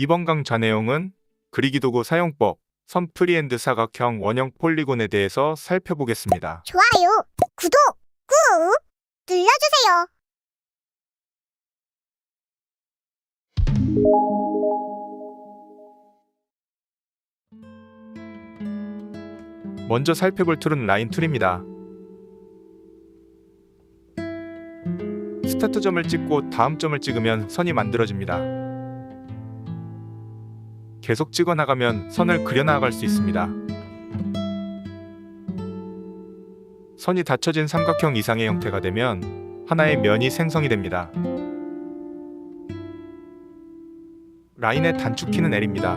이번 강좌 내용은 그리기 도구 사용법, 선 프리핸드 사각형 원형 폴리곤에 대해서 살펴보겠습니다. 좋아요, 구독 꾹 눌러주세요. 먼저 살펴볼 툴은 라인 툴입니다. 스타트 점을 찍고 다음 점을 찍으면 선이 만들어집니다. 계속 찍어 나가면 선을 그려 나갈 수 있습니다. 선이 닫혀진 삼각형 이상의 형태가 되면 하나의 면이 생성이 됩니다. 라인의 단축키는 L입니다.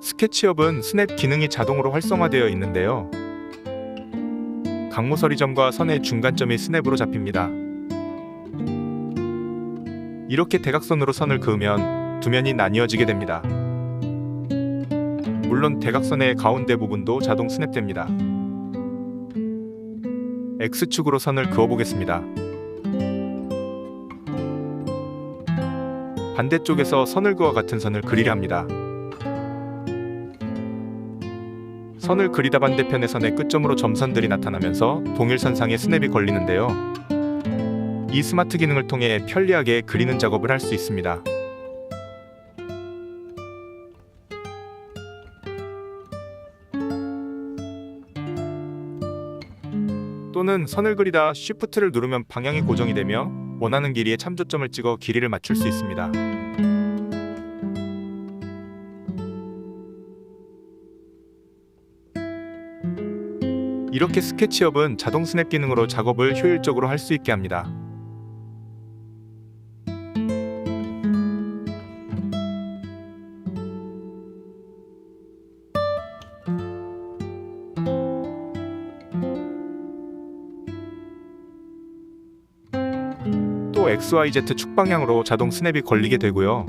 스케치업은 스냅 기능이 자동으로 활성화되어 있는데요. 강모서리 점과 선의 중간점이 스냅으로 잡힙니다. 이렇게 대각선으로 선을 그으면 두 면이 나뉘어지게 됩니다. 물론 대각선의 가운데 부분도 자동 스냅됩니다. X축으로 선을 그어보겠습니다. 반대쪽에서 선을 그어 같은 선을 그리려 합니다. 선을 그리다 반대편의 선의 끝점으로 점선들이 나타나면서 동일선상에 스냅이 걸리는데요. 이 스마트 기능을 통해 편리하게 그리는 작업을 할 수 있습니다. 또는 선을 그리다 Shift를 누르면 방향이 고정이 되며 원하는 길이에 참조점을 찍어 길이를 맞출 수 있습니다. 이렇게 스케치업은 자동 스냅 기능으로 작업을 효율적으로 할 수 있게 합니다. 또 XYZ 축 방향으로 자동 스냅이 걸리게 되고요.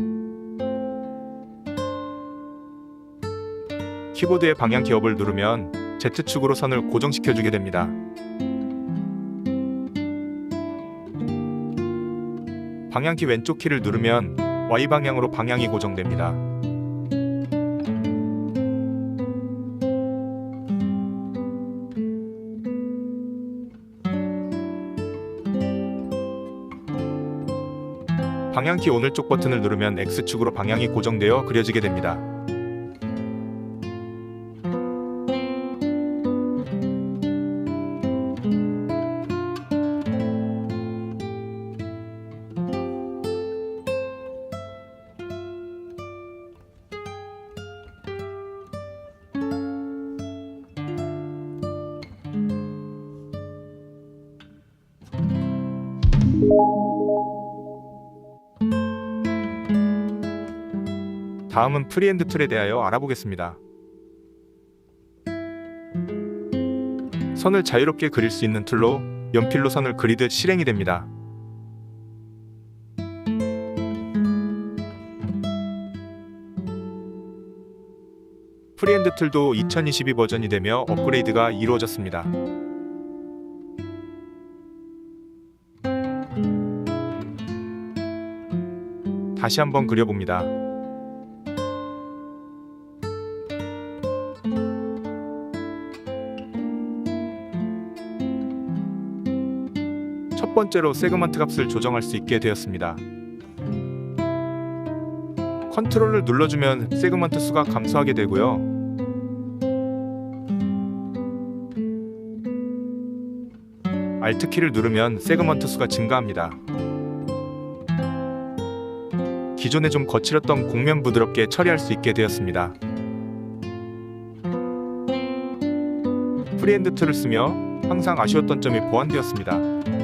키보드의 방향 기업을 누르면 Z축으로 선을 고정시켜 주게 됩니다. 방향키 왼쪽 키를 누르면 Y 방향으로 방향이 고정됩니다. 방향키 오른쪽 버튼을 누르면 X축으로 방향이 고정되어 그려지게 됩니다. 다음은 프리핸드 툴에 대하여 알아보겠습니다. 선을 자유롭게 그릴 수 있는 툴로 연필로 선을 그리듯 실행이 됩니다. 프리핸드 툴도 2022 버전이 되며 업그레이드가 이루어졌습니다. 다시 한번 그려봅니다. 번째로 세그먼트 값을 조정할 수 있게 되었습니다. 컨트롤을 눌러주면 세그먼트 수가 감소하게 되고요. Alt 키를 누르면 세그먼트 수가 증가합니다. 기존에 좀 거칠었던 곡면 부드럽게 처리할 수 있게 되었습니다. 프리핸드 툴을 쓰며 항상 아쉬웠던 점이 보완되었습니다.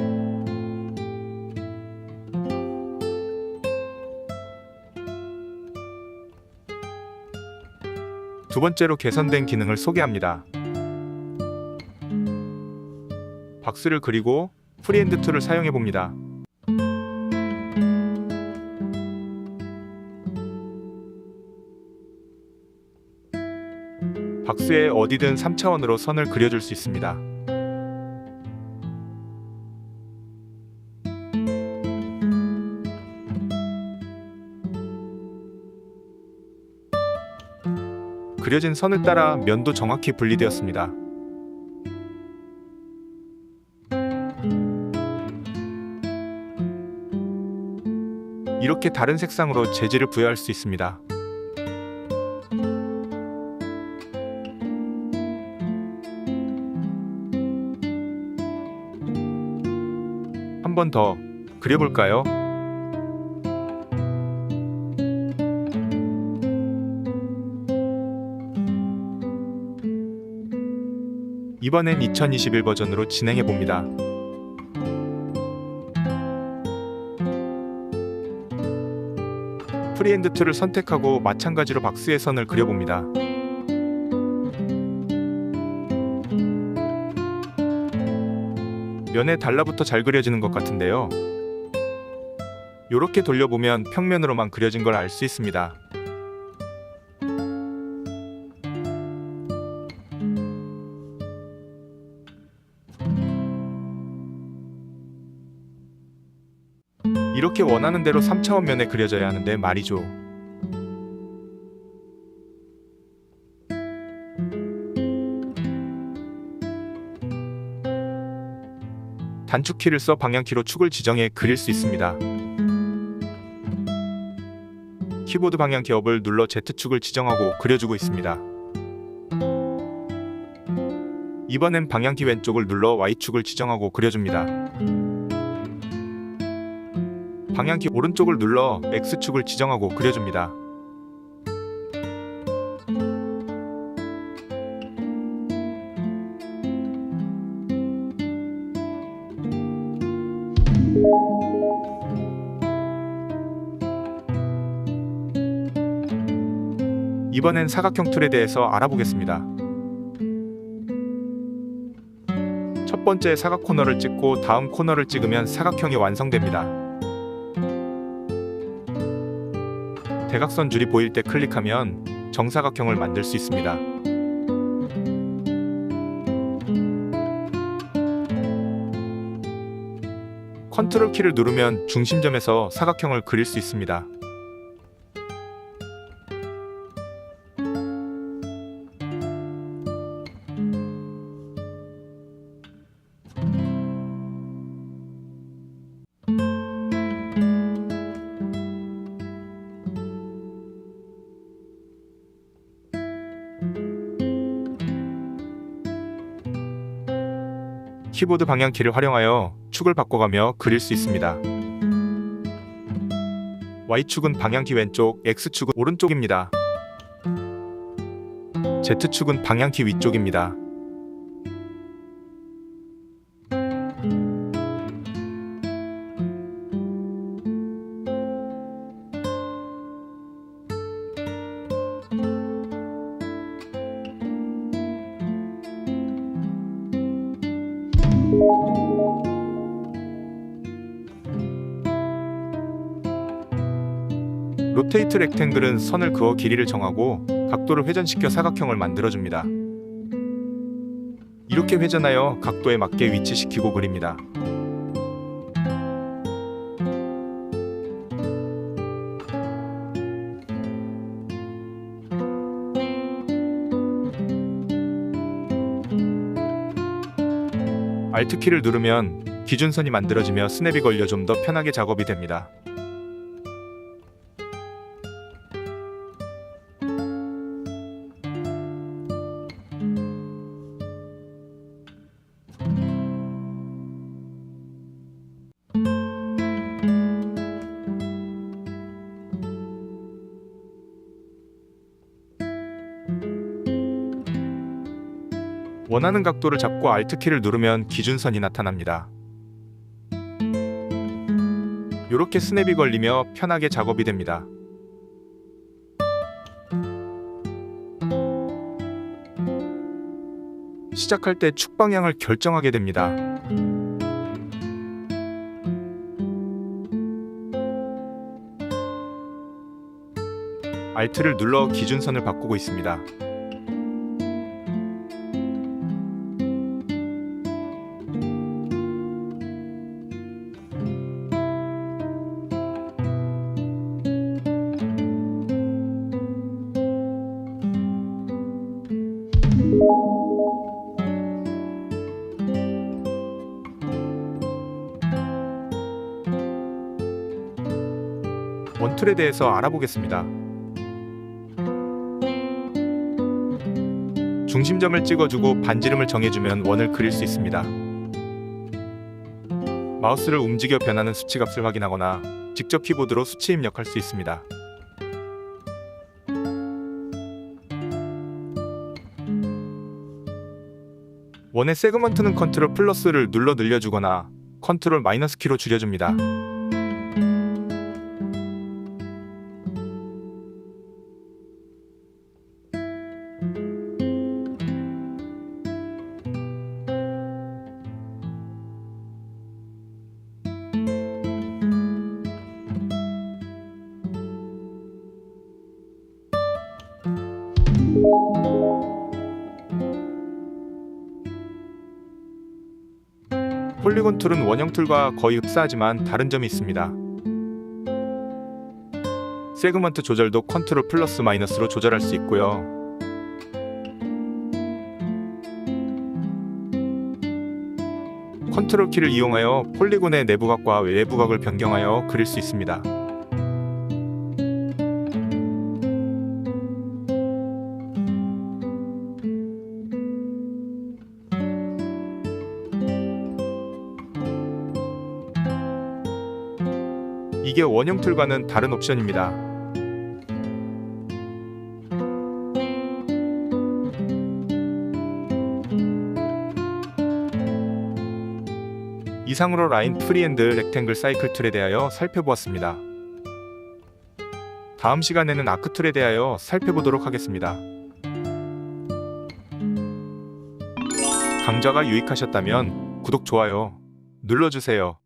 두 번째로 개선된 기능을 소개합니다. 박스를 그리고 프리핸드 툴을 사용해 봅니다. 박스에 어디든 3차원으로 선을 그려줄 수 있습니다. 그려진 선을 따라 면도 정확히 분리되었습니다. 이렇게 다른 색상으로 재질을 부여할 수 있습니다. 한 번 더 그려볼까요? 이번엔 2021 버전으로 진행해 봅니다. 프리핸드 툴을 선택하고 마찬가지로 박스의 선을 그려봅니다. 면에 달라붙어 잘 그려지는 것 같은데요. 이렇게 돌려보면 평면으로만 그려진 걸 알 수 있습니다. 이렇게 원하는 대로 3차원 면에 그려져야 하는데 말이죠. 단축키를 써 방향키로 축을 지정해 그릴 수 있습니다. 키보드 방향키 업을 눌러 Z축을 지정하고 그려주고 있습니다. 이번엔 방향키 왼쪽을 눌러 Y축을 지정하고 그려줍니다. 방향키 오른쪽을 눌러 X축을 지정하고 그려줍니다. 이번엔 사각형 툴에 대해서 알아보겠습니다. 첫 번째 사각 코너를 찍고 다음 코너를 찍으면 사각형이 완성됩니다. 대각선 줄이 보일 때 클릭하면 정사각형을 만들 수 있습니다. 컨트롤 키를 누르면 중심점에서 사각형을 그릴 수 있습니다. 키보드 방향키를 활용하여 축을 바꿔가며 그릴 수 있습니다. Y축은 방향키 왼쪽, X축은 오른쪽입니다. Z축은 방향키 위쪽입니다. 로테이트 렉탱글은 선을 그어 길이를 정하고 각도를 회전시켜 사각형을 만들어줍니다. 이렇게 회전하여 각도에 맞게 위치시키고 그립니다. Alt키를 누르면 기준선이 만들어지며 스냅이 걸려 좀 더 편하게 작업이 됩니다. 원하는 각도를 잡고 Alt키를 누르면 기준선이 나타납니다. 이렇게 스냅이 걸리며 편하게 작업이 됩니다. 시작할 때 축 방향을 결정하게 됩니다. Alt를 눌러 기준선을 바꾸고 있습니다. 툴에 대해서 알아보겠습니다. 중심점을 찍어주고 반지름을 정해주면 원을 그릴 수 있습니다. 마우스를 움직여 변하는 수치값을 확인하거나 직접 키보드로 수치 입력할 수 있습니다. 원의 세그먼트는 컨트롤 플러스를 눌러 늘려주거나 컨트롤 마이너스 키로 줄여줍니다. 폴리곤 툴은 원형 툴과 거의 흡사하지만 다른 점이 있습니다. 세그먼트 조절도 컨트롤 플러스 마이너스로 조절할 수 있고요. 컨트롤 키를 이용하여 폴리곤의 내부각과 외부각을 변경하여 그릴 수 있습니다. 이게 원형 툴과는 다른 옵션입니다. 이상으로 라인 프리핸드 렉탱글 사이클 툴에 대하여 살펴보았습니다. 다음 시간에는 아크 툴에 대하여 살펴보도록 하겠습니다. 강좌가 유익하셨다면 구독, 좋아요 눌러주세요.